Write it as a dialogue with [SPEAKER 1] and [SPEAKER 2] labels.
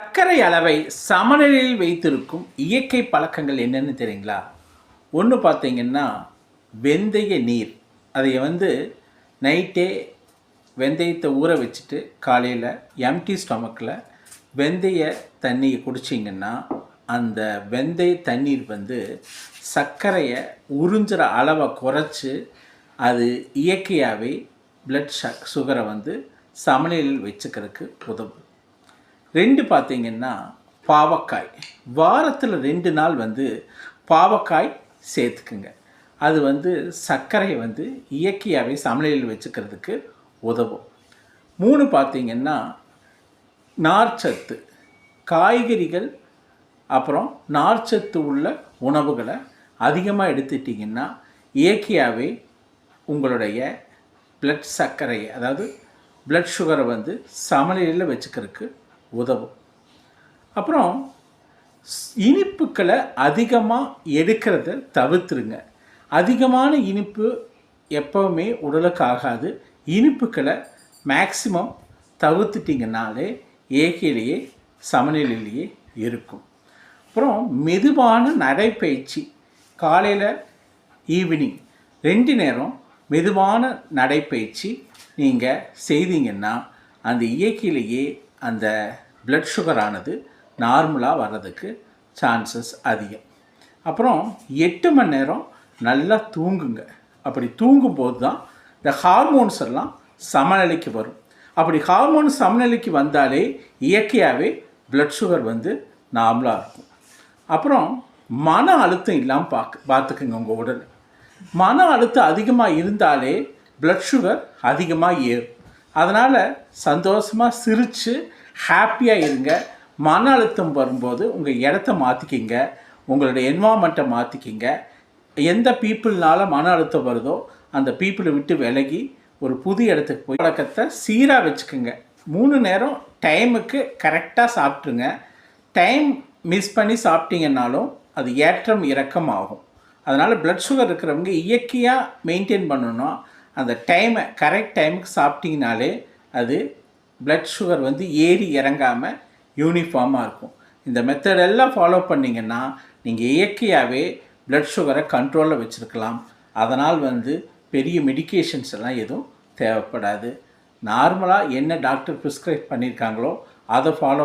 [SPEAKER 1] சர்க்கரை அளவை சமநிலையில் வைத்திருக்கும் இயற்கை பழக்கங்கள் என்னென்னு தெரியுங்களா? ஒன்று பார்த்தீங்கன்னா வெந்தய நீர். அதை வந்து நைட்டே வெந்தயத்தை ஊற வச்சுட்டு காலையில் எம்டி ஸ்டொமக்கில் வெந்தய தண்ணியை குடிச்சிங்கன்னா அந்த வெந்தய தண்ணீர் வந்து சர்க்கரையை உறிஞ்சுற அளவை குறைச்சி அது இயற்கையாகவே பிளட் ஷக் சுகரை வந்து சமநிலையில் வச்சுக்கிறதுக்கு உதவும். ரெண்டு பார்த்தீங்கன்னா பாவக்காய். வாரத்தில் ரெண்டு நாள் வந்து பாவக்காய் சேர்த்துக்குங்க. அது வந்து சர்க்கரையை வந்து இயற்கையாகவே சமநிலையில் வச்சுக்கிறதுக்கு உதவும். மூணு பார்த்திங்கன்னா நார்ச்சத்து காய்கறிகள் அப்புறம் நார்ச்சத்து உள்ள உணவுகளை அதிகமாக எடுத்துட்டிங்கன்னா இயற்கையாகவே உங்களுடைய பிளட் சர்க்கரை அதாவது பிளட் சுகரை வந்து சமநிலையில் வச்சுக்கிறதுக்கு உதவும். அப்புறம் இனிப்புக்களை அதிகமாக எடுக்கிறத தவிர்த்துருங்க. அதிகமான இனிப்பு எப்போவுமே உடலுக்கு ஆகாது. இனிப்புக்களை மேக்சிமம் தவிர்த்துட்டிங்கனாலே ஏகையிலேயே சமநிலையிலேயே இருக்கும். அப்புறம் மெதுவான நடைப்பயிற்சி. காலையில் ஈவினிங் ரெண்டு நேரம் மெதுவான நடைப்பயிற்சி நீங்கள் செய்தீங்கன்னா அந்த இயற்கையிலேயே அந்த பிளட் சுகரானது நார்மலாக வர்றதுக்கு சான்சஸ் அதிகம். அப்புறம் எட்டு மணி நேரம் நல்லா தூங்குங்க. அப்படி தூங்கும்போது தான் இந்த ஹார்மோன்ஸ் எல்லாம் சமநிலைக்கு வரும். அப்படி ஹார்மோன் சமநிலைக்கு வந்தாலே இயற்கையாகவே பிளட் சுகர் வந்து நார்மலாக இருக்கும். அப்புறம் மன அழுத்தம் இல்லாமல் பார்க்க பார்த்துக்குங்க உங்கள் உடல். மன அழுத்தம் அதிகமாக இருந்தாலே பிளட் சுகர் அதிகமாக ஏறும். அதனால் சந்தோஷமாக சிரித்து ஹாப்பியாக இருங்க. மன அழுத்தம் வரும்போது உங்கள் இடத்த மாற்றிக்கிங்க உங்களுடைய என்வாமெண்ட்டை மாற்றிக்கிங்க எந்த பீப்புள்னால மன அழுத்தம் வருதோ அந்த பீப்புளை விட்டு விலகி ஒரு புது இடத்துக்கு போய் பழக்கத்தை சீராக வச்சுக்கோங்க. மூணு நேரம் டைமுக்கு கரெக்டாக சாப்பிட்ருங்க டைம் மிஸ் பண்ணி சாப்பிட்டீங்கன்னாலும் அது ஏற்றம் இறக்கம் ஆகும் அதனால் பிளட் சுகர் இருக்கிறவங்க இயற்கையாக மெயின்டைன் பண்ணணும் அந்த டைமை கரெக்ட் டைமுக்கு சாப்பிட்டிங்கனாலே அது பிளட் சுகர் வந்து ஏறி இறங்காமல் யூனிஃபார்மாக இருக்கும். இந்த மெத்தட் எல்லாம் ஃபாலோ பண்ணிங்கன்னா நீங்கள் இயற்கையாகவே பிளட் சுகரை கண்ட்ரோலில் வச்சுருக்கலாம். அதனால் வந்து பெரிய மெடிகேஷன்ஸ் எல்லாம் எதுவும் தேவைப்படாது. நார்மலாக என்ன டாக்டர் ப்ரிஸ்கிரைப் பண்ணியிருக்காங்களோ அதை ஃபாலோ